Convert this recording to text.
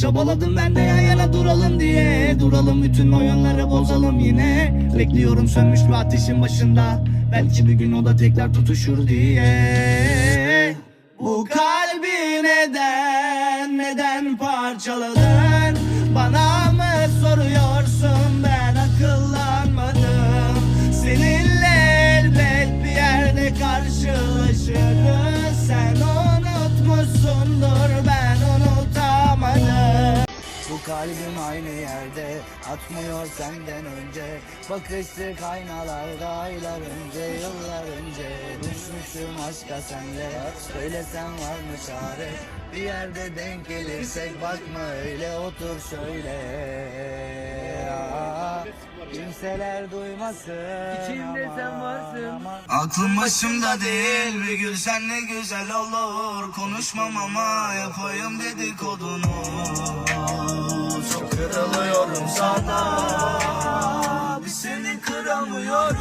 Çabaladım ben de yan yana duralım diye. Duralım bütün oyunları bozalım yine. Bekliyorum sönmüş bir ateşin başında. Belki bir gün o da tekrar tutuşur diye. Bu kalbi neden, neden parçaladın bu kalbim aynı yerde atmıyor senden önce. Bakıştık aynalarda aylar önce yıllar önce. Düşmüşüm aşka senle söylesen var mı çare? Bir yerde denk gelirsek bakma öyle otur şöyle. Aa, Kimseler duymasın İçimde sen varsın. Aklım başımda değil bir gülsen ne güzel olur. Konuşmam ama yapayım dedikodunu sana Bir seni kıramıyorum